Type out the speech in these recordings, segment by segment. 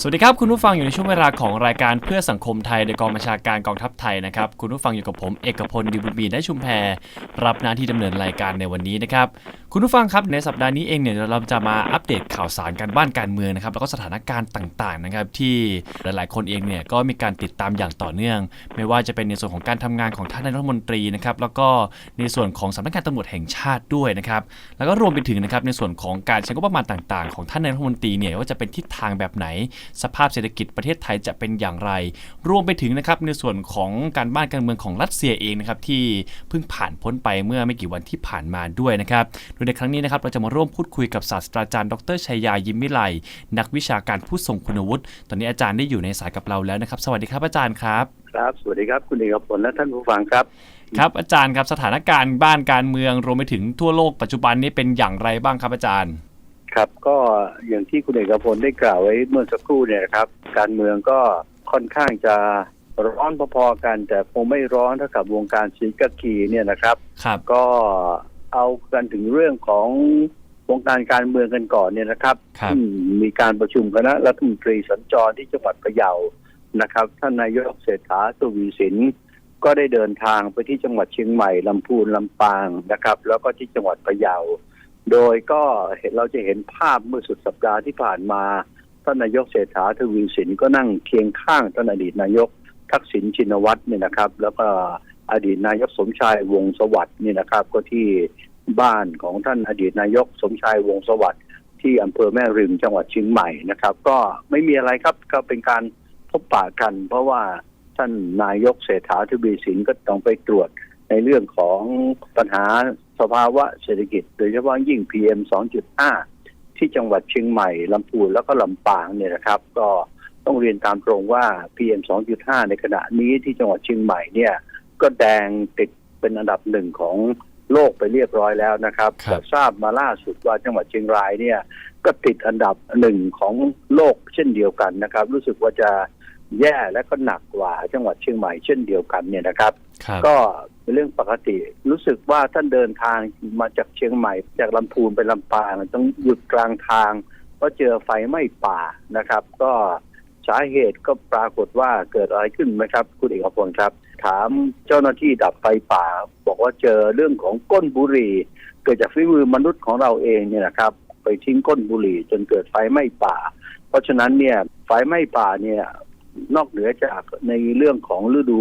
สวัสดีครับคุณผู้ฟังอยู่ในช่วงเวลาของรายการเพื่อสังคมไทยโดยกองบัญชาการกองทัพไทยนะครับคุณผู้ฟังอยู่กับผมเอกพลดีบุญมีได้ชุมแพรรับหน้าที่ดำเนินรายการในวันนี้นะครับคุณผู้ฟังครับในสัปดาห์นี้เองเนี่ยเราจะมาอัปเดตข่าวสารการบ้านการเมืองนะครับแล้วก็สถานการณ์ต่างๆนะครับที่หลายๆ คนเองเนี่ยก็มีการติดตามอย่างต่อเนื่อง ไม่ว่าจะเป็นในส่วนของการทำงานของท่านนายกรัฐมนตรีนะครับแล้วก็ในส่วนของสำนักงานตำรวจแห่งชาติด้วยนะครับแล้วก็รวมไปถึงนะครับในส่วนของการใช้งบประมาณต่าง ๆ ของท่านนายกรัฐมนตรีเนี่ยว่าจะเป็นทิศทางแบบไหนสภาพเศรษฐกิจประเทศไทยจะเป็นอย่างไร รวมไปถึงนะครับในส่วนของการบ้านการเมืองของรัสเซียเองนะครับที่เพิ่งผ่านพ้นไปเมื่อไม่กี่วันที่ผ่านมาด้วยนะครับโดยในครั้งนี้นะครับเราจะมาร่วมพูดคุยกับศาสตราจารย์ดรชัยยายิ้มวิไลนักวิชาการผู้ทรงคุณวุฒิตอนนี้อาจารย์ได้อยู่ในสายกับเราแล้วนะครับ สวัสดีครับอาจารย์ครับครับ สวัสดีครับคุณเอกพลและท่านผู้ฟังครับครับอาจารย์ครับสถานการณ์บ้านการเมืองรวมไปถึงทั่วโลกปัจจุบันนี้เป็นอย่างไรบ้างครับอาจารย์ ครับก็อย่างที่คุณเอกพลได้กล่าวไว้เมื่อสักครู่เนี่ยนะครับ การเมืองก็ค่อนข้างจะร้อนพอๆกัน แต่คงไม่ร้อนเท่ากับวงการสีกากีเนี่ยนะครับครับ ก็เอากันถึงเรื่องของวงการการเมืองกันก่อนเนี่ยนะครับครับซึ่งมีการประชุมคณะรัฐมนตรีสัญจรที่จังหวัดพะเยานะครับ ท่านนายกเศรษฐาทวีสินก็ได้เดินทางไปที่จังหวัดเชียงใหม่ลำพูนลำปางนะครับ แล้วก็ที่จังหวัดพะเยา โดยก็เห็นเราจะเห็นภาพเมื่อสุดสัปดาห์ที่ผ่านมาท่านนายกเศรษฐาทวีสินก็นั่งเคียงข้างท่านอดีตนายกทักษิณชินวัตรเนี่ยนะครับ แล้วก็อดีตนายกสมชายวงสวัสดิ์เนี่ยนะครับ ก็ที่บ้านของท่านอดีตนายกสมชายวงสวัสดิ์ที่อำเภอแม่ริมจังหวัดเชียงใหม่นะครับ ก็ไม่มีอะไรครับก็เป็นการพบปะกัน เพราะว่าท่านนายกเศรษฐาทวีสินก็ต้องไปตรวจในเรื่องของปัญหา สภาวะเศรษฐกิจ โดยเฉพาะยิ่ง PM 2.5 ที่จังหวัดเชียงใหม่ลำพูนแล้วก็ลำปางเนี่ยนะครับ ก็ต้องเรียนตามตรงว่า PM 2.5 ในขณะนี้ที่จังหวัดเชียงใหม่เนี่ยก็แดงติดเป็นอันดับหนึ่งของโลกไปเรียบร้อยแล้วนะครับครับแต่ทราบมาล่าสุดว่าจังหวัดเชียงรายเนี่ยก็ติดอันดับหนึ่งของโลกเช่นเดียวกันนะครับ รู้สึกว่าจะแย่และก็หนักกว่าจังหวัดเชียงใหม่เช่นเดียวกันเนี่ยนะครับครับก็ เป็นเรื่องปกติ รู้สึกว่าท่านเดินทางมาจากเชียงใหม่ จากลำพูนไปลำปางต้องหยุดกลางทางเพราะเจอไฟไหม้ป่านะครับ ก็สาเหตุก็ปรากฏว่าเกิดอะไรขึ้นไหมครับ คุณเอกพลครับ ถามเจ้าหน้าที่ดับไฟป่า บอกว่าเจอเรื่องของก้นบุหรี่ เกิดจากฝีมือมนุษย์ของเราเองเนี่ยนะครับ ไปทิ้งก้นบุหรี่ จนเกิดไฟไหม้ป่า เพราะฉะนั้นเนี่ยไฟไหม้ป่าเนี่ยนอกเหนือจากในเรื่องของฤดู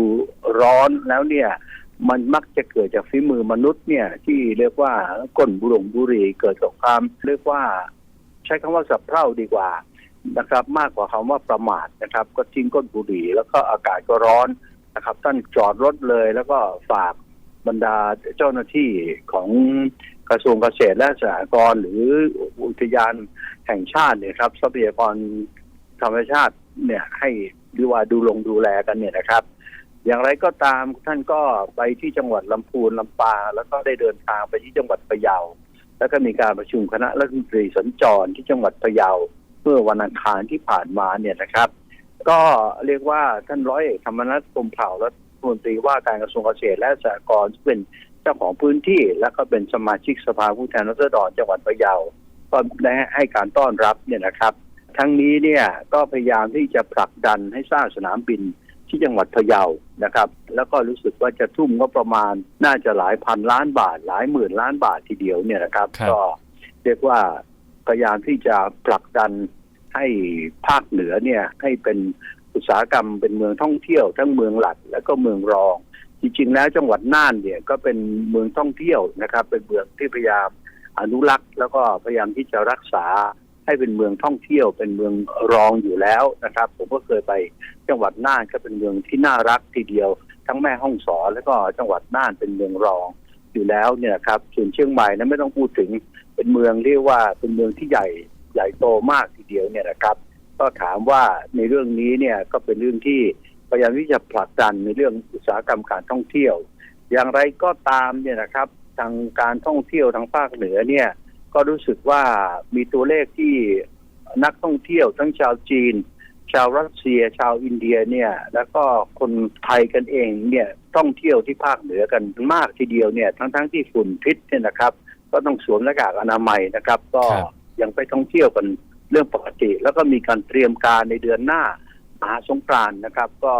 ร้อนแล้วเนี่ย มันมักจะเกิดจากฝีมือมนุษย์เนี่ย ที่เรียกว่าก้นบุหรงบุหรี่เกิดจากความเรียกว่า ใช้คำว่าสับเพร่าดีกว่านะครับ มากกว่าคำว่าประมาทนะครับ ก็ทิ้งก้นบุหรี่ แล้วก็อากาศก็ร้อนนะครับ ท่านจอดรถเลยแล้วก็ฝากบรรดาเจ้าหน้าที่ของกระทรวงเกษตรและสหกรณ์หรืออุทยานแห่งชาติเนี่ยครับทรัพยากรธรรมชาติเนี่ยให้หรือว่าดูลงดูแลกันเนี่ยนะครับ อย่างไรก็ตามท่านก็ไปที่จังหวัดลำพูนลำปางแล้วก็ได้เดินทางไปที่จังหวัดพะเยา แล้วก็มีการประชุมคณะรัฐมนตรีสัญจรที่จังหวัดพะเยาเมื่อวันอังคารที่ผ่านมาเนี่ยนะครับ ก็เรียกว่าท่านร้อยเอกธรรมนัฐพรมเผ่ารัฐมนตรีว่าการกระทรวงเกษตรและสหกรณ์ซึ่งเป็นเจ้าของพื้นที่ และก็เป็นสมาชิกสภาผู้แทนราษฎรจังหวัดพะเยาก็ได้ให้การต้อนรับเนี่ยนะครับ ทั้งนี้เนี่ยก็พยายามที่จะผลักดันให้สร้างสนามบิน ที่จังหวัดพะเยานะครับ แล้วก็รู้สึกว่าจะทุ่มก็ประมาณน่าจะหลายพันล้านบาท หลายหมื่นล้านบาททีเดียวเนี่ยนะครับ ครับ ก็เรียกว่าพยายามที่จะผลักดันให้ภาคเหนือเนี่ยให้เป็นอุตสาหกรรมเป็นเมืองท่องเที่ยว ทั้งเมืองหลักและก็เมืองรอง จริงๆแล้วจังหวัดน่านเนี่ยก็เป็นเมืองท่องเที่ยวนะครับ เป็นเมืองที่พยายามอนุรักษ์ แล้วก็พยายามที่จะรักษา ให้เป็นเมืองท่องเที่ยวเป็นเมืองรองอยู่แล้วนะครับ ผมก็เคยไปจังหวัดน่านก็เป็นเมืองที่น่ารักทีเดียว ทั้งแม่ห้องสอนแล้วก็จังหวัดน่านเป็นเมืองรองอยู่แล้วเนี่ยครับส่วนเชียงใหม่นั้นไม่ต้องพูดถึงเป็นเมืองเรียกว่าเป็นเมืองที่ใหญ่ใหญ่โตมากทีเดียวเนี่ยนะครับ ก็ถามว่าในเรื่องนี้เนี่ยก็เป็นเรื่องที่พยายามที่จะผลักดันในเรื่องอุตสาหกรรมการท่องเที่ยว อย่างไรก็ตามเนี่ยนะครับ ทางการท่องเที่ยวทางภาคเหนือเนี่ย ก็รู้สึกว่ามีตัวเลขที่นักท่องเที่ยวทั้งชาวจีน ชาวรัสเซีย ชาวอินเดียเนี่ย แล้วก็คนไทยกันเองเนี่ยท่องเที่ยวที่ภาคเหนือกันมากทีเดียวเนี่ย ทั้งๆทที่ฝุ่นพิษเนี่ยนะครับ ก็ต้องสวมหน้ากากอนามัยนะครับ ก็ยังไปท่องเที่ยวกันเรื่องปกติ แล้วก็มีการเตรียมการในเดือนหน้ามหาสงกรานนะครับ ก็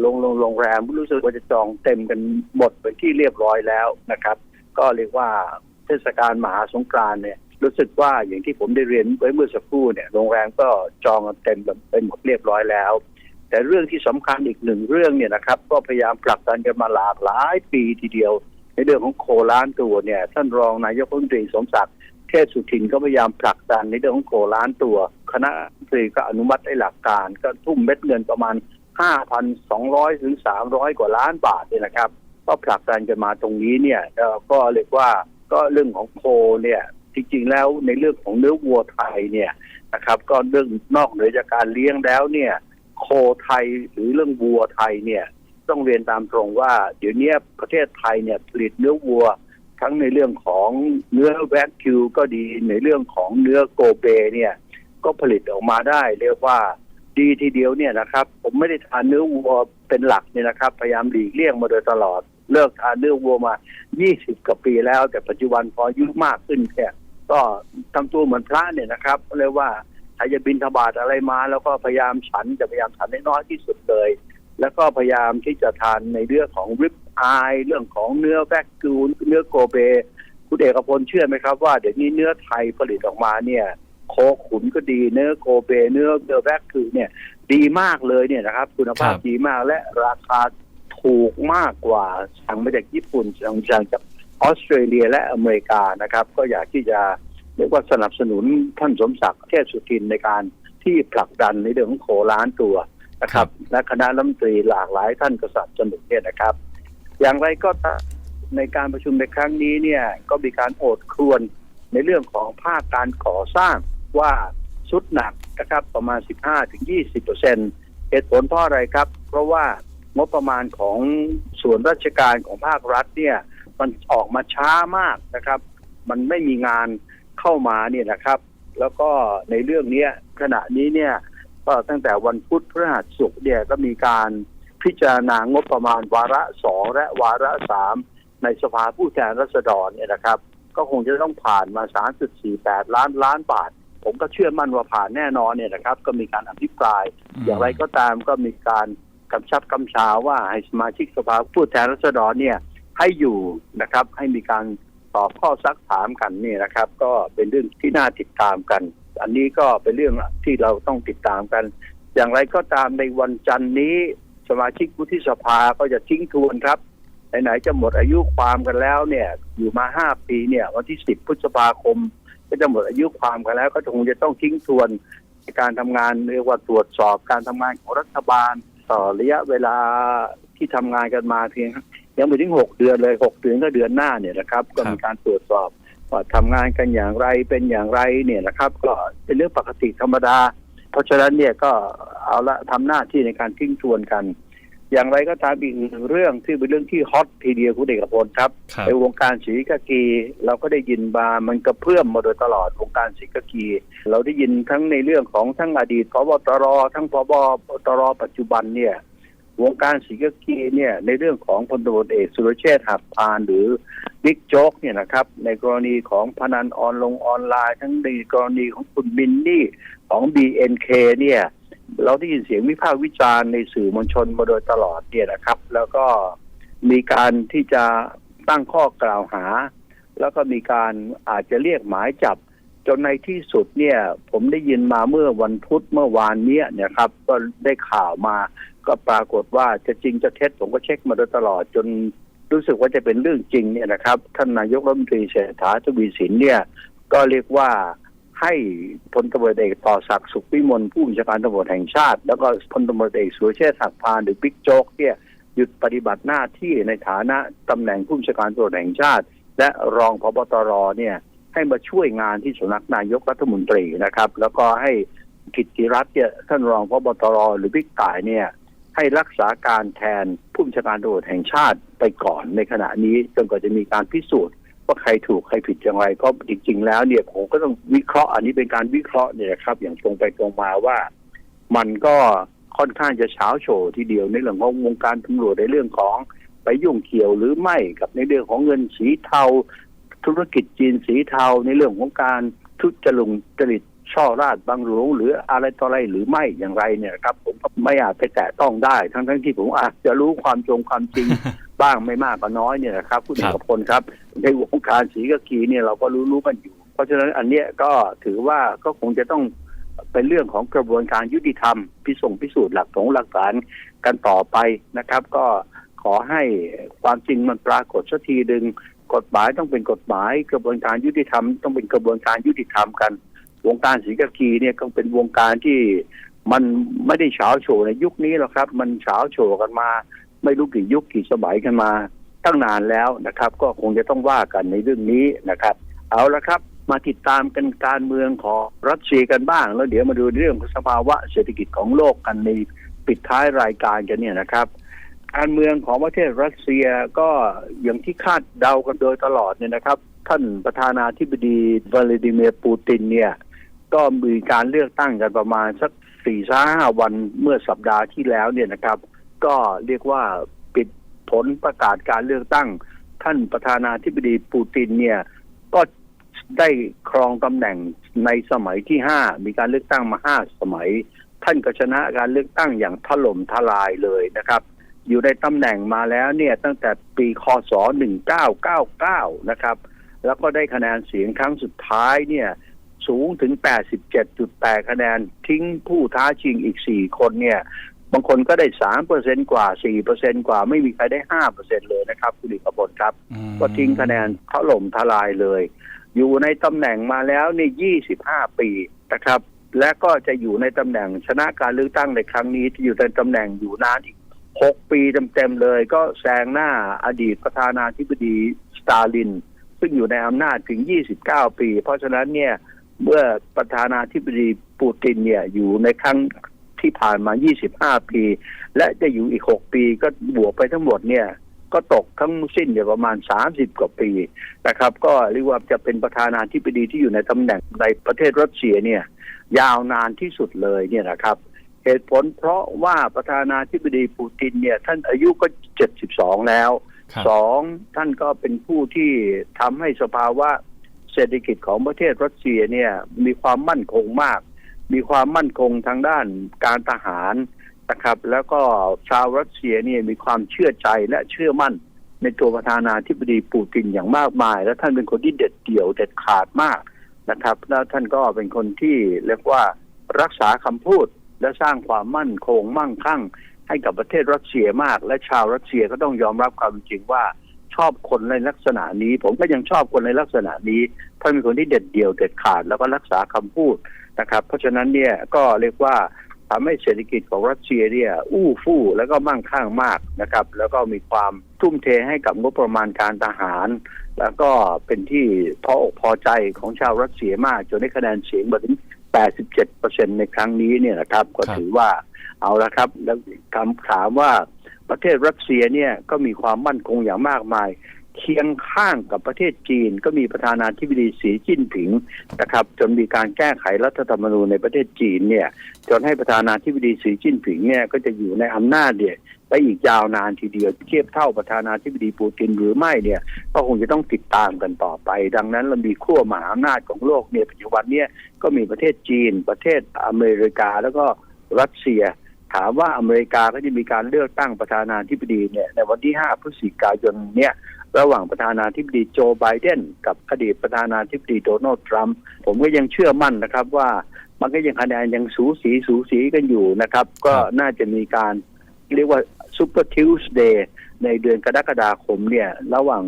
โรงโรงโรงแรมรู้สึกว่าจะจองเต็มกันหมดเป็นที่เรียบร้อยแล้วนะครับ ก็เรียกว่า ทศกาลมหาสงกรานเนี่ยรู้สึกว่าอย่างที่ผมได้เรียนไว้เมื่อสักครู่เนี่ยโรงแรมก็จองเต็มไปหมดเรียบร้อยแล้ว แต่เรื่องที่สำคัญอีกหนึ่งเรื่องเนี่ยนะครับ ก็พยายามผลักดันกันมาหลากหลายปีทีเดียว ในเรื่องของโคล้านตัวเนี่ยท่านรองนายกรัฐมนตรีสมศักดิ์เทพสุทินก็พยายามผลักดันในเรื่องของโคล้านตัว คณะตรีก็อนุมัติได้หลักการก็ทุ่มเม็ดเงินประมาณ 5,200 ถึง 300 กว่าล้านบาทเนี่ยนะครับ ก็ผลักดันกันมาตรงนี้เนี่ยก็เรียกว่า ก็เรื่องของโคเนี่ยจริงๆแล้วในเรื่องของเนื้อวัวไทยเนี่ยนะครับ ก็เรื่องนอกเหนือจากการเลี้ยงแล้วเนี่ย โคไทยหรือเรื่องวัวไทยเนี่ยต้องเรียนตามตรงว่า เดี๋ยวนี้ประเทศไทยเนี่ยผลิตเนื้อวัว ทั้งในเรื่องของเนื้อแวคคิวก็ดีในเรื่องของเนื้อโกเบเนี่ย ก็ผลิตออกมาได้ เรียกว่าดีทีเดียวเนี่ยนะครับ ผมไม่ได้ทานเนื้อวัวเป็นหลักเนี่ยนะครับ พยายามหลีกเลี่ยงมาโดยตลอด เลิกทานเนื้อวัวมา 20 กว่าปีแล้ว แต่ปัจจุบันพออายุมากขึ้นแค่ก็ทำตัวเหมือนพระเนี่ยนะครับเรียกว่าถ้าจะบินทบาทอะไรมา แล้วก็พยายามฉันจะพยายามฉันให้น้อยที่สุดเลย แล้วก็พยายามที่จะทานในเรื่องของริบอายเรื่องของเนื้อแวกกูนเนื้อโกเบคุณเอกพลเชื่อไหมครับว่าเดี๋ยวนี้เนื้อไทยผลิตออกมาเนี่ยโคขุนก็ดีเนื้อโกเบเนื้อเนื้อแวกคือเนี่ย ดีมากเลยเนี่ยนะครับ คุณภาพครับดีมากและราคา ถูกมากกว่าสั่งมาจากญี่ปุ่นสั่งสั่งจากออสเตรเลียและอเมริกานะครับ ก็อยากที่จะเรียกว่าสนับสนุนท่านสมศักดิ์เทพสุทินในการที่ผลักดันในเรื่องของโคล้านตัวนะครับและคณะรัฐมนตรีหลากหลายท่านก็สนับสนุนเนี่ยนะครับ อย่างไรก็ตามในการประชุมในครั้งนี้เนี่ยก็มีการโอดครวญในเรื่องของภาคการก่อสร้างว่าสุดหนักนะครับประมาณ 15-20เปอร์เซ็นเหตุผลเพราะอะไรครับ เพราะว่า งบประมาณของส่วนราชการของภาครัฐเนี่ย มันออกมาช้ามากนะครับ มันไม่มีงานเข้ามาเนี่ยนะครับ แล้วก็ในเรื่องเนี้ยขณะนี้เนี่ยก็ตั้งแต่วันพุธพฤหัสศุกร์เนี่ยก็มีการพิจารณางบประมาณวาระสองและวาระสามในสภาผู้แทนราษฎรเนี่ยนะครับ ก็คงจะต้องผ่านมา 3.48 ล้านล้านบาท ผมก็เชื่อมั่นว่าผ่านแน่นอนเนี่ยนะครับ ก็มีการอภิปราย อย่างไรก็ตามก็มีการ กำชับกำชาว่าให้สมาชิกสภาผู้แทนราษฎรเนี่ยให้อยู่นะครับ ให้มีการตอบข้อซักถามกันนี่นะครับ ก็เป็นเรื่องที่น่าติดตามกัน อันนี้ก็เป็นเรื่องที่เราต้องติดตามกัน อย่างไรก็ตามในวันจันทร์นี้ สมาชิกวุฒิสภาก็จะทิ้งทวนครับไหนๆจะหมดอายุความกันแล้วเนี่ย อยู่มาห้าปีเนี่ย วันที่สิบพฤษภาคม ก็จะหมดอายุความกันแล้ว ก็คงจะต้องทิ้งทวนในการทำงานเรียกว่าตรวจสอบการทำงานของรัฐบาล ต่อระยะเวลาที่ทำงานกันมาเพียงยังไม่ถึงหกเดือนเลยหกเดือนก็เดือนหน้าเนี่ยนะครับ ก็มีการตรวจสอบว่าทำงานกันอย่างไรเป็นอย่างไรเนี่ยนะครับ ก็เป็นเรื่องปกติธรรมดา เพราะฉะนั้นเนี่ยก็เอาละทำหน้าที่ในการทิ้งทวนกัน อย่างไรก็ตามอีกหนึ่งเรื่องที่เป็นเรื่องที่ฮอตทีเดียวคุณเอกพลครับครับในวงการศรีกากี เราก็ได้ยินมามันกระเพื่อมมาโดยตลอดวงการศรีกากี เราได้ยินทั้งในเรื่องของทั้งอดีตพบตรทั้งพบตรปัจจุบันเนี่ยวงการศรีกากีเนี่ยในเรื่องของพลตำรวจเอกสุรเชษฐ์หักพานหรือบิ๊กโจ๊กเนี่ยนะครับ ในกรณีของพนันออนลงออนไลน์ ทั้งในกรณีของคุณมินนี่ของ BNK เนี่ย เราได้ยินเสียงวิพากษ์วิจารณ์ในสื่อมวลชนมาโดยตลอดเนี่ยนะครับ แล้วก็มีการที่จะตั้งข้อกล่าวหา แล้วก็มีการอาจจะเรียกหมายจับ จนในที่สุดเนี่ย ผมได้ยินมาเมื่อวันพุธเมื่อวานเนี้ยเนี่ยครับ ก็ได้ข่าวมาก็ปรากฏว่าจะจริงจะเท็จผมก็เช็คมาโดยตลอดจนรู้สึกว่าจะเป็นเรื่องจริงเนี่ยนะครับ ท่านนายกรัฐมนตรีเศรษฐาทวีสินเนี่ย ก็เรียกว่า ให้พลตำรวจเอกต่อศักดิ์สุขวิมลผู้บัญชาการตำรวจแห่งชาติ แล้วก็พลตำรวจเอกสุรเชษฐ์หักพานหรือบิ๊กโจ๊กเนี่ยหยุดปฏิบัติหน้าที่ในฐานะตำแหน่งผู้บัญชาการตำรวจแห่งชาติ และรองพบตรเนี่ยให้มาช่วยงานที่สำนักนายกรัฐมนตรีนะครับ แล้วก็ให้กิติรัตน์เนี่ยท่านรองพบตรหรือบิ๊กต่ายเนี่ยให้รักษาการแทนผู้บัญชาการตำรวจแห่งชาติไปก่อนในขณะนี้จนกว่าจะมีการพิสูจน์ ว่าใครถูกใครผิดอย่างไร เพราะจริง ๆ แล้วเนี่ยผมก็ต้องวิเคราะห์อันนี้เป็นการวิเคราะห์เนี่ยครับ อย่างตรงไปตรงมาว่า มันก็ค่อนข้างจะเช้าโชว์ทีเดียวในเรื่องของวงการตำรวจในเรื่องของไปยุ่งเกี่ยวหรือไม่กับในเรื่องของเงินสีเทา ธุรกิจจีนสีเทาในเรื่องของการทุจริตจริต ช่อราดบางหลวงหรืออะไรต่ออะไรหรือไม่อย่างไรเนี่ยครับ ผมก็ไม่อาจไปแตะต้องได้ ทั้งทั้งๆที่ผมอาจจะรู้ความจงความจริง บ้างไม่มากก็น้อยเนี่ยนะครับคุณครัเอบกพลครับ ในวงการสีกากีเนี่ยเราก็รู้รู้กันอยู่ เพราะฉะนั้นอันเนี้ยก็ถือว่าก็คงจะต้องเป็นเรื่องของกระบวนการยุติธรรม พิส่งพิสูจน์หลักของหลักฐานกันต่อไปนะครับ ก็ขอให้ความจริงมันปรากฏสักทีหนึ่งกฎหมายต้องเป็นกฎหมาย กระบวนการยุติธรรม ต้องเป็นกระบวนการยุติธรรมกัน วงการสีกากีเนี่ยก็เป็นวงการที่มันไม่ได้เฉาโฉในยุคนี้หรอกครับ มันเฉาโฉกันมา ไม่รู้กี่ยุคกี่สมัยกันมา ตั้งนานแล้วนะครับ ก็คงจะต้องว่ากันในเรื่องนี้นะครับ เอาละครับ มาติดตามกันการเมืองของรัสเซียกันบ้าง แล้วเดี๋ยวมาดูเรื่องของสภาวะเศรษฐกิจของโลกกันในปิดท้ายรายการกันเนี่ยนะครับ การเมืองของประเทศรัสเซียก็อย่างที่คาดเดากันโดยตลอดเนี่ยนะครับ ท่านประธานาธิบดีวลาดิเมียร์ปูตินเนี่ย ก็มีการเลือกตั้งกันประมาณสักสี่ห้าวันเมื่อสัปดาห์ที่แล้วเนี่ยนะครับ ก็เรียกว่าปิดผลประกาศการเลือกตั้ง ท่านประธานาธิบดีปูตินเนี่ย ก็ได้ครองตำแหน่งในสมัยที่ห้ามีการเลือกตั้งมาห้าสมัย ท่านก็ชนะการเลือกตั้งอย่างถล่มทลายเลยนะครับ อยู่ในตำแหน่งมาแล้วเนี่ยตั้งแต่ปีคศ1999 นะครับ แล้วก็ได้คะแนนเสียงครั้งสุดท้ายเนี่ย สูงถึง 87.8 คะแนน ทิ้งผู้ท้าชิงอีก 4 คนเนี่ย บางคนก็ได้ 3%กว่า 4%กว่า ไม่มีใครได้ 5%เลยนะครับคุณดิกบลครับอืมก็ทิ้งคะแนนถล่มทลายเลย อยู่ในตำแหน่งมาแล้วนี่ 25 ปีนะครับ และก็จะอยู่ในตำแหน่งชนะการเลือกตั้งในครั้งนี้ที่อยู่ในตำแหน่งอยู่นานอีก 6 ปีเต็มๆเลย ก็แซงหน้าอดีตประธานาธิบดีสตาลินซึ่งอยู่ในอำนาจถึง 29 ปี เพราะฉะนั้นเนี่ย เมื่อประธานาธิบดีปูตินเนี่ยอยู่ในครั้งที่ผ่านมา 25 ปี และจะอยู่อีก 6 ปีก็บวกไปทั้งหมดเนี่ยก็ตกทั้งสิ้นเนี่ยประมาณ 30 กว่าปีนะครับ ก็เรียกว่าจะเป็นประธานาธิบดีที่อยู่ในตำแหน่งในประเทศรัสเซียเนี่ยยาวนานที่สุดเลยเนี่ยนะครับ เหตุผลเพราะว่าประธานาธิบดีปูตินเนี่ยท่านอายุก็ 72 แล้วครับสองท่านก็เป็นผู้ที่ทำให้สภาวะ เศรษฐกิจของประเทศรัสเซียเนี่ยมีความมั่นคงมาก มีความมั่นคงทางด้านการทหารนะครับ แล้วก็ชาวรัสเซียเนี่ยมีความเชื่อใจและเชื่อมั่น ในตัวประธานาธิบดีปูตินอย่างมากมาย และท่านเป็นคนที่เด็ดเดี่ยวเด็ดขาดมากนะครับ แล้วท่านก็เป็นคนที่เรียกว่ารักษาคำพูดและสร้างความมั่นคงมั่งคั่ง ให้กับประเทศรัสเซียมาก และชาวรัสเซียก็ต้องยอมรับความจริงว่า ชอบคนในลักษณะนี้ ผมก็ยังชอบคนในลักษณะนี้ เพราะเป็นคนที่เด็ดเดี่ยวเด็ดขาดแล้วก็รักษาคำพูดนะครับ เพราะฉะนั้นเนี่ยก็เรียกว่าทำให้เศรษฐกิจของรัสเซียเนี่ยอู้ฟู่แล้วก็มั่งคั่งมากนะครับ แล้วก็มีความทุ่มเทให้กับงบประมาณการทหาร แล้วก็เป็นที่พออกพอใจของชาวรัสเซียมากจนได้คะแนนเสียงมาถึง 87%ในครั้งนี้เนี่ยนะครับ ก็ถือว่าเอาละครับ แล้วคำถามว่า ประเทศรัสเซียเนี่ยก็มีความมั่นคงอย่างมากมาย เคียงข้างกับประเทศจีน ก็มีประธานาธิบดีสีจิ้นผิงนะครับ จนมีการแก้ไขรัฐธรรมนูญในประเทศจีนเนี่ย จนให้ประธานาธิบดีสีจิ้นผิงเนี่ยก็จะอยู่ในอำนาจเนี่ยไปอีกยาวนานทีเดียวเทียบเท่าประธานาธิบดีปูตินหรือไม่เนี่ย ก็คงจะต้องติดตามกันต่อไป ดังนั้นเรามีขั้วมหาอำนาจของโลกเนี่ยปัจจุบันเนี่ยก็มีประเทศจีน ประเทศอเมริกาแล้วก็รัสเซีย ถามว่าอเมริกาก็จะมีการเลือกตั้งประธานาธิบดีเนี่ยในวันที่ 5 พฤศจิกายนเนี่ยระหว่างประธานาธิบดีโจไบเดนกับอดีตประธานาธิบดีโดนัลด์ทรัมป์ผมก็ยังเชื่อมั่นนะครับว่ามันก็ยังคะแนนยังสูสีสูสีกันอยู่นะครับ ก็น่าจะมีการเรียกว่าซูเปอร์ทิวส์เดย์ในเดือนกรกฎาคมเนี่ย ระหว่าง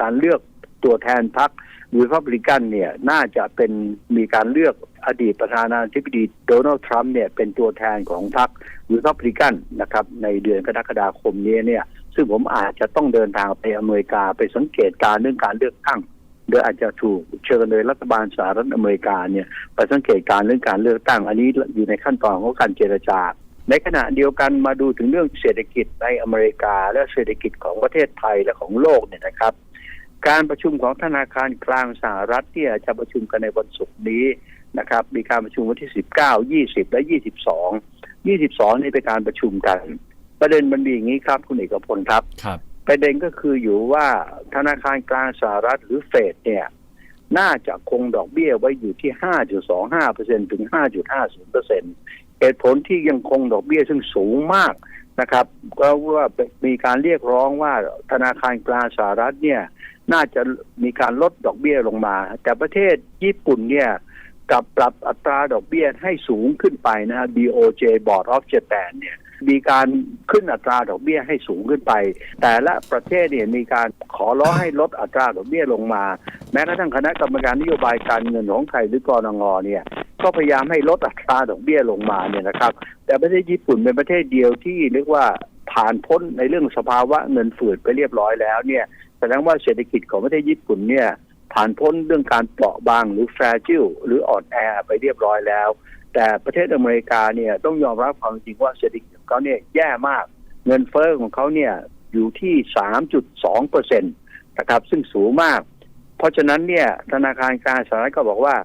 การเลือกตัวแทนพรรครีพับลิกันเนี่ย น่าจะเป็นมีการเลือก อดีตประธานาธิบดีโดนัลด์ทรัมป์เนี่ยเป็นตัวแทนของพรรครีพับลิกันนะครับในเดือนกรกฎาคมนี้เนี่ย ซึ่งผมอาจจะต้องเดินทางไปอเมริกาไปสังเกตการเรื่องการเลือกตั้งโดยอาจจะถูกเชิญโดยรัฐบาลสหรัฐอเมริกาเนี่ยไปสังเกตการเรื่องการเลือกตั้ง อันนี้อยู่ในขั้นตอนของการเจรจา ในขณะเดียวกันมาดูถึงเรื่องเศรษฐกิจในอเมริกา และเศรษฐกิจของประเทศไทยและของโลกเนี่ยนะครับ การประชุมของธนาคารกลางสหรัฐเนี่จะประชุมกันในวันศุกร์นี้ นะครับ มีการประชุมวันที่19 20และ22 22นี่เป็นการประชุมกัน ประเด็นมันมีอย่างนี้ครับคุณเอกพลครับครับ ประเด็นก็คืออยู่ว่าธนาคารกลางสหรัฐหรือเฟดเนี่ย น่าจะคงดอกเบี้ยไว้อยู่ที่5.25%ถึง5.50%เหตุผลที่ยังคงดอกเบี้ยซึ่งสูงมากนะครับ ก็ว่ามีการเรียกร้องว่าธนาคารกลางสหรัฐเนี่ย น่าจะมีการลดดอกเบี้ยลงมา แต่ประเทศญี่ปุ่นเนี่ย กับปรับอัตราดอกเบี้ยให้สูงขึ้นไปนะฮะ BOJ Board of Japan เนี่ยมีการขึ้นอัตราดอกเบี้ยให้สูงขึ้นไป แต่ละประเทศเนี่ยมีการขอร้องให้ลดอัตราดอกเบี้ยลงมา แม้กระทั่งคณะกรรมการนโยบายการเงินของไทยหรือกรงงเนี่ยก็พยายามให้ลดอัตราดอกเบี้ยลงมาเนี่ยนะครับ แต่ประเทศญี่ปุ่นเป็นประเทศเดียวที่เรียกว่าผ่านพ้นในเรื่องสภาวะเงินฝืดไปเรียบร้อยแล้วเนี่ยแสดงว่าเศรษฐกิจของประเทศญี่ปุ่นเนี่ย ผ่านพ้นเรื่องการเปราะบางหรือแฟร์จิลหรืออ่อนแอไปเรียบร้อยแล้ว แต่ประเทศอเมริกาเนี่ยต้องยอมรับความจริงว่าเศรษฐกิจของเขาเนี่ยแย่มากเงินเฟ้อของเขาเนี่ยอยู่ที่ 3.2เปอร์เซ็นตนะครับซึ่งสูงมาก เพราะฉะนั้นเนี่ยธนาคารกลางสหรัฐก็บอกว่า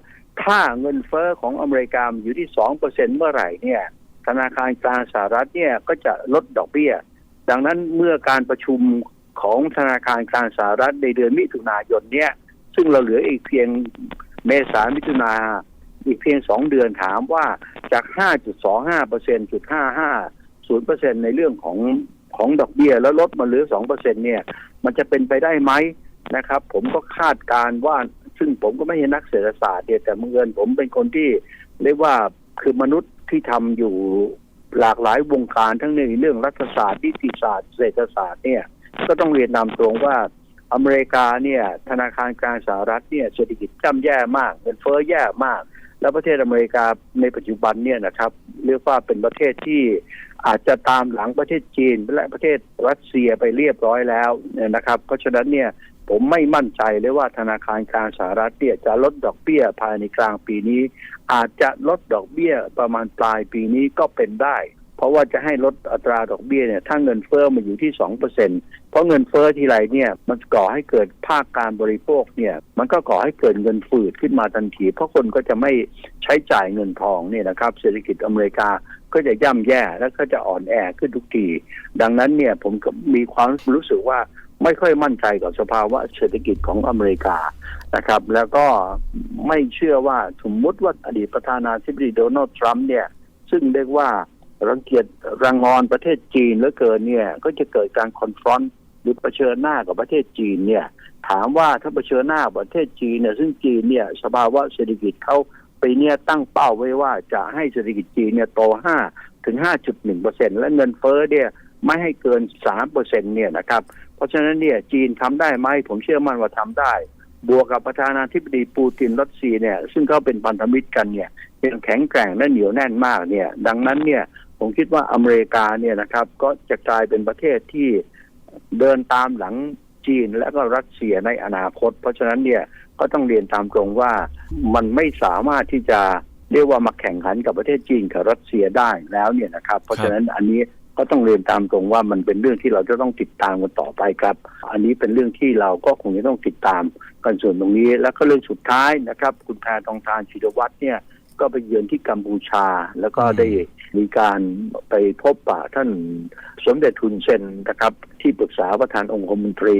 ถ้าเงินเฟ้อของอเมริกาอยู่ที่ 2 เปอร์เซ็นเมื่อไหร่เนี่ยธนาคารกลางสหรัฐเนี่ยก็จะลดดอกเบี้ย ดังนั้นเมื่อการประชุมของธนาคารกลางสหรัฐในเดือนมิถุนายนเนี่ย ซึ่งเราเหลืออีกเพียงเมษามิถุนาอีกเพียงสองเดือนถามว่าจาก 5.25เปอร์เซ็นจุด55ศูนย์เปอร์เซ็นในเรื่องของของดอกเบี้ยแล้วลดมาเหลือ2เปอร์เซ็นเนี่ย มันจะเป็นไปได้ไหมนะครับ ผมก็คาดการณ์ว่าซึ่งผมก็ไม่ใช่นักเศรษฐศาสตร์เนี่ยแต่เมื่อเงินผมเป็นคนที่เรียกว่าคือมนุษย์ที่ทำอยู่หลากหลายวงการทั้งในเรื่องรัฐศาสตร์นิติศาสตร์เศรษฐศาสตร์เนี่ย ก็ต้องเรียนนำตรงว่า อเมริกาเนี่ยธนาคารกลางสหรัฐเนี่ยเศรษฐกิจย่ำแย่มากเงินเฟ้อแย่มาก แล้วประเทศอเมริกาในปัจจุบันเนี่ยนะครับเรียกว่าเป็นประเทศที่อาจจะตามหลังประเทศจีนและประเทศรัสเซียไปเรียบร้อยแล้วเนี่ยนะครับ เพราะฉะนั้นเนี่ยผมไม่มั่นใจเลยว่าธนาคารกลางสหรัฐเนี่ยจะลดดอกเบี้ยภายในกลางปีนี้ อาจจะลดดอกเบี้ยประมาณปลายปีนี้ก็เป็นได้ เพราะว่าจะให้ลดอัตราดอกเบี้ยเนี่ยถ้าเงินเฟ้อมาอยู่ที่สองเปอร์เซ็นเพ ราะเงินเฟ้อทีไรเนี่ยมันก่อให้เกิดภาคการบริโภคเนี่ยมันก็ก่อให้เกิดเงินฝืดขึ้นมาทันที เพราะคนก็จะไม่ใช้จ่ายเงินทองเนี่ยนะครับ เศรษฐกิจอเมริกาก็จะย่ำแย่แล้วก็จะอ่อนแอขึ้นทุกที ดังนั้นเนี่ยผมก็มีความรู้สึกว่าไม่ค่อยมั่นใจกับสภาวะเศรษฐกิจของอเมริกานะครับ แล้วก็ไม่เชื่อว่าสมมติว่าอดีตประธานาธิบดีโดนัลด์ทรัมป์เนี่ยซึ่งเรียกว่ารังเกียจรังงอนประเทศจีนเหลือเกินเนี่ยก็จะเกิดการคอนฟรอนต์ หรือเผชิญหน้ากับประเทศจีนเนี่ย ถามว่าถ้าเผชิญหน้าประเทศจีนเนี่ยซึ่งจีนเนี่ยสภาวะเศรษฐกิจเขาปีเนี้ยตั้งเป้าไว้ว่าจะให้เศรษฐกิจจีนเนี่ยโต5ถึง5.1เปอร์เซ็นและเงินเฟ้อเนี่ยไม่ให้เกิน3เปอร์เซ็นเนี่ยนะครับ เพราะฉะนั้นเนี่ยจีนทำได้ไหมผมเชื่อมั่นว่าทำได้ บวกกับประธานาธิบดีปูตินรัสเซียเนี่ย ซึ่งเขาเป็นพันธมิตรกันเนี่ยยังแข็งแกร่งและเหนียวแน่นมากเนี่ย ดังนั้นเนี่ยผมคิดว่าอเมริกาเนี่ยนะครับ ก็จะกลายเป็นประเทศที่ เดินตามหลังจีนและก็รัสเซียในอนาคต เพราะฉะนั้นเนี่ยก็ต้องเรียนตามตรงว่ามันไม่สามารถที่จะเรียกว่ามาแข่งขันกับประเทศจีนกับรัสเซียได้แล้วเนี่ยนะครับ เพราะฉะนั้นอันนี้ก็ต้องเรียนตามตรงว่ามันเป็นเรื่องที่เราจะต้องติดตามกันต่อไปครับ อันนี้เป็นเรื่องที่เราก็คงจะต้องติดตามกันส่วนตรงนี้ แล้วก็เรื่องสุดท้ายนะครับ คุณแพทองทานชินวัตรเนี่ย ก็ไปเยือนที่กัมพูชา แล้วก็ได้มีการไปพบปะท่านสมเด็จทุนเซนนะครับ ที่ปรึกษาประธานองคมนตรี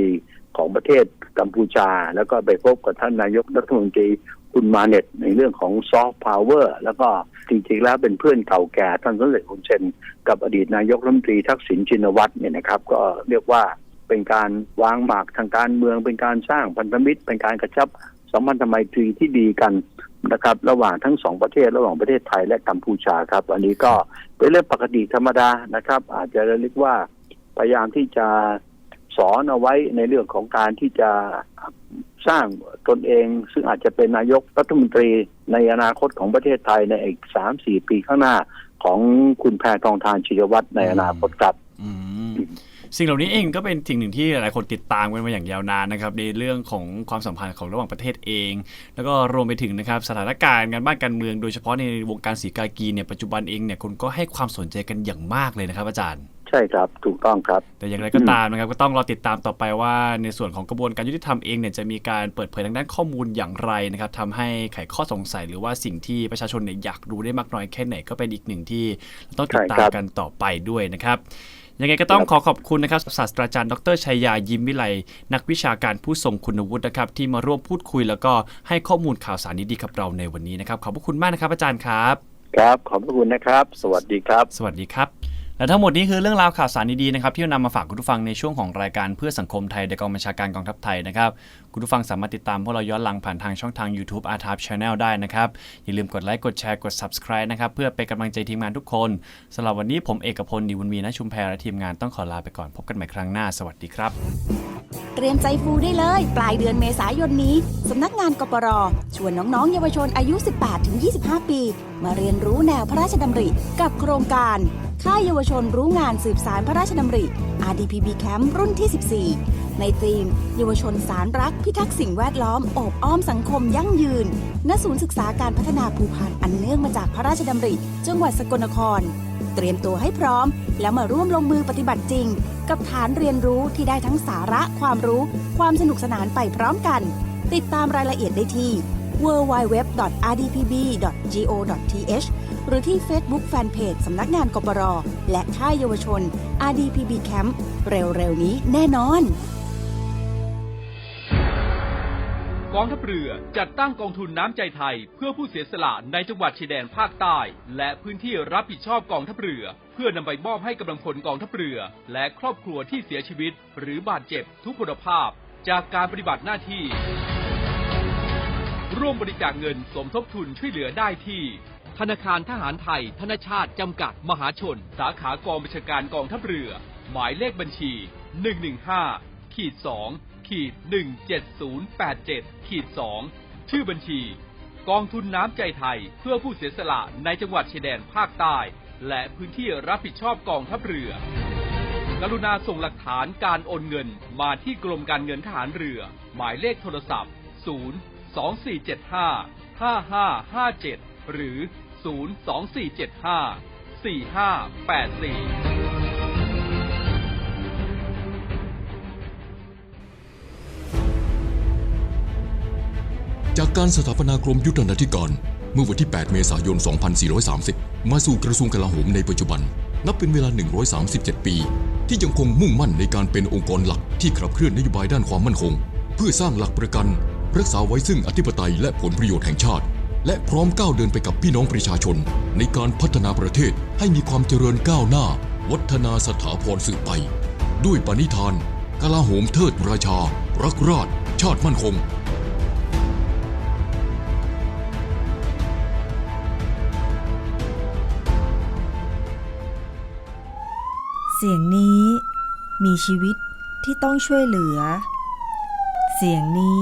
ของประเทศกัมพูชา แล้วก็ไปพบกับท่านนายกรัฐมนตรีคุณมาเน็ตในเรื่องของซอฟต์พาวเวอร์แล้วก็จริงๆแล้วเป็นเพื่อนเก่าแก่ท่านสมเด็จทุนเซนกับอดีตนายกรัฐมนตรีทักษิณชินวัตรเนี่ยนะครับ ก็เรียกว่าเป็นการวางหมากทางการเมืองเป็นการสร้างพันธมิตร เป็นการกระชับสัมพันธไมตรีที่ดีกัน นะครับ ระหว่างทั้งสองประเทศระหว่างประเทศไทยและกัมพูชาครับ อันนี้ก็เป็นเรื่องปกติธรรมดานะครับ อาจจะเรียกว่าพยายามที่จะสอนเอาไว้ในเรื่องของการที่จะสร้างตนเอง ซึ่งอาจจะเป็นนายกรัฐมนตรีในอนาคตของประเทศไทยในอีกสามสี่ปีข้างหน้าของคุณแพทองทานชินวัตรในอนาคตครับอืม สิ่งเหล่านี้เองก็เป็นสิ่งหนึ่งที่หลายคนติดตามกันมาอย่างยาวนานนะครับในเรื่องของความสัมพันธ์ของระหว่างประเทศเอง แล้วก็รวมไปถึงนะครับสถานการณ์การบ้านการเมือง โดยเฉพาะในวงการสีกากีเนี่ยปัจจุบันเองเนี่ยคนก็ให้ความสนใจกันอย่างมากเลยนะครับ อาจารย์ใช่ช่ครับ ถูกต้องครับ แต่อย่างไรก็ตามนะครับก็ต้องรอติดตามต่อไปว่า ในส่วนของกระบวนการยุติธรรมเองเนี่ยจะมีการเปิดเผยทางด้านข้อมูลอย่างไรนะครับทำให้ไขข้อสงสัยหรือว่าสิ่งที่ประชาชนเนี่ยอยากรู้ได้มากน้อยแค่ไหนก็เป็นอีกหนึ่งที่เราต้องติดตาใช่ครัมบกันต่อไปด้วยนะครับ ยังไงก็ต้องครับขอขอบคุณนะครับศาสตราจารย์ดรชัยยายิ้มวิไลนักวิชาการผู้ทรงคุณวุฒินะครับที่มาร่วมพูดคุย แล้วก็ให้ข้อมูลข่าวสารดีๆกับเราในวันนี้นะครับขอบพระคุณมากนะครับอาจารย์ครับ ครับขอบพระคุณนะครับ สวัสดีครับ สวัสดีครับ และทั้งหมดนี้คือเรื่องราวข่าวสารดีๆนะครับที่นำมาฝากคุณผู้ฟังในช่วงของรายการเพื่อสังคมไทยโดยกองบัญชาการกองทัพไทยนะครับคุณผู้ฟังสามารถติดตามพวกเราย้อนหลังผ่านทางช่องทาง YouTube a r t a p Channel ได้นะครับ อย่าลืมกดไลค์กดแชร์กด Subscribe นะครับเพื่อเป็นกำลังใจทีมงานทุกคนสำหรับวันนี้ผมเอกพลดีบุญมีนะชุมแพรและทีมงานต้องขอลาไปก่อนพบกันใหม่ครั้งหน้าสวัสดีครับ เตรียมใจฟูได้เลย ปลายเดือนเมษายนนี้สำนักงานกปรชวนน้องๆ เยาวชนอายุ 18-25 ปี มาเรียนรู้แนวพระราชดำริ กับโครงการค่ายเยาวชนรู้งานสืบสารพระราชดำริ RDPB Camp รุ่นที่ 14 ในธีม เยาวชนสารรัก พิทักษ์สิ่งแวดล้อมโอบอ้อมสังคมยั่งยืน ณ ศูนย์ศึกษาการพัฒนาภูพานอันเนื่องมาจากพระราชดำริ จังหวัดสกลนคร เตรียมตัวให้พร้อม แล้วมาร่วมลงมือปฏิบัติจริง กับฐานเรียนรู้ที่ได้ทั้งสาระความรู้ ความสนุกสนานไปพร้อมกัน ติดตามรายละเอียดได้ที่ www.rdpb.go.th หรือที่ Facebook Fanpage สำนักงานกปรและค่ายเยาวชน RDPB Camp เร็วๆ นี้แน่นอนกองทัพเรือจัดตั้งกองทุนน้ำใจไทย เพื่อผู้เสียสละในจังหวัดชายแดนภาคใต้ และพื้นที่รับผิดชอบกองทัพเรือ เพื่อนำไปมอบให้กำลังพลกองทัพเรือ และครอบครัวที่เสียชีวิต หรือบาดเจ็บทุกพลภาพ จากการปฏิบัติหน้าที่ ร่วมบริจาคเงินสมทบทุนช่วยเหลือได้ที่ ธนาคารทหารไทย ธนชาติจำกัดมหาชน สาขากองบัญชาการกองทัพเรือ หมายเลขบัญชี 115ขีด2ขีด17087ขีด2ชื่อบัญชี กองทุนน้ำใจไทยเพื่อผู้เสียสละในจังหวัดชายแดนภาคใต้ และพื้นที่รับผิดชอบกองทัพเรือกรุณาส่งหลักฐานการโอนเงินมาที่กรมการเงินทหารเรือ หมายเลขโทรศัพท์ 0 2475 5557 หรือ 02475 4584จากการสถาปนากรมยุทธนาธิการ เมื่อวันที่ 8 เมษายน 2430 มาสู่กระทรวงกลาโหมในปัจจุบัน นับเป็นเวลา 137 ปี ที่ยังคงมุ่งมั่นในการเป็นองค์กรหลักที่ขับเคลื่อนนโยบายด้านความมั่นคง เพื่อสร้างหลักประกัน รักษาไว้ซึ่งอธิปไตยและผลประโยชน์แห่งชาติ และพร้อมก้าวเดินไปกับพี่น้องประชาชน ในการพัฒนาประเทศให้มีความเจริญก้าวหน้า วัฒนาสถาพรสืบไป ด้วยปณิธานกลาโหมเทิดราชา รักราช ชาติมั่นคงเสียงนี้มีชีวิตที่ต้องช่วยเหลือ เสียงนี้